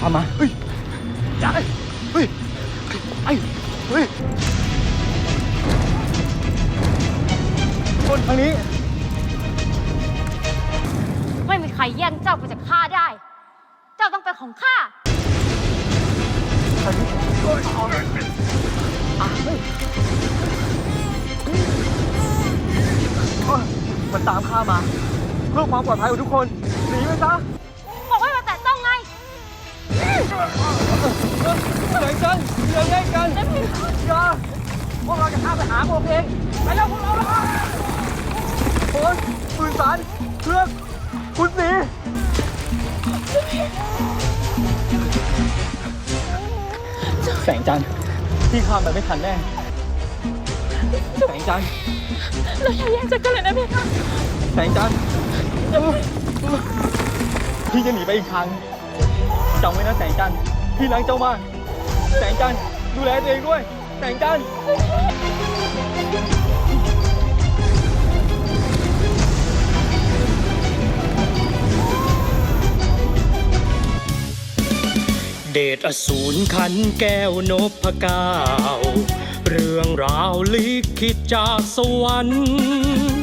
ตามาเฮ้ยจ้าเฮ้ยไอ้เฮ้ยคนทางนี้ ไม่มีใครแย่งเจ้าไปจากข้าได้ เจ้าต้องเป็นของข้ามันตามข้ามา เพื่อความปลอดภัยของทุกคน หนีไปซะ ไหนกันอย่าแย่งกันอย่าพวกเราจะข้ามไปหาพวกเองไปแล้วพวกเราแล้วโอ้ยปืนสารเพื่อนคุณสีแสงจันทร์พี่ข้ามไปไม่ทันแน่แสงจันทร์เราอย่าแย่งจากกันเลยนะเพคะแสงจันทร์พี่จะหนีไปอีกทางจำไว้นะแสงจันทร์พี่รักเจ้ามาก แสงจันทร์ดูแลตัวเองด้วย แสงจันทร์เดชอสูรขันแก้วนพก้าเรื่องราวลิขิตจากสวรรค์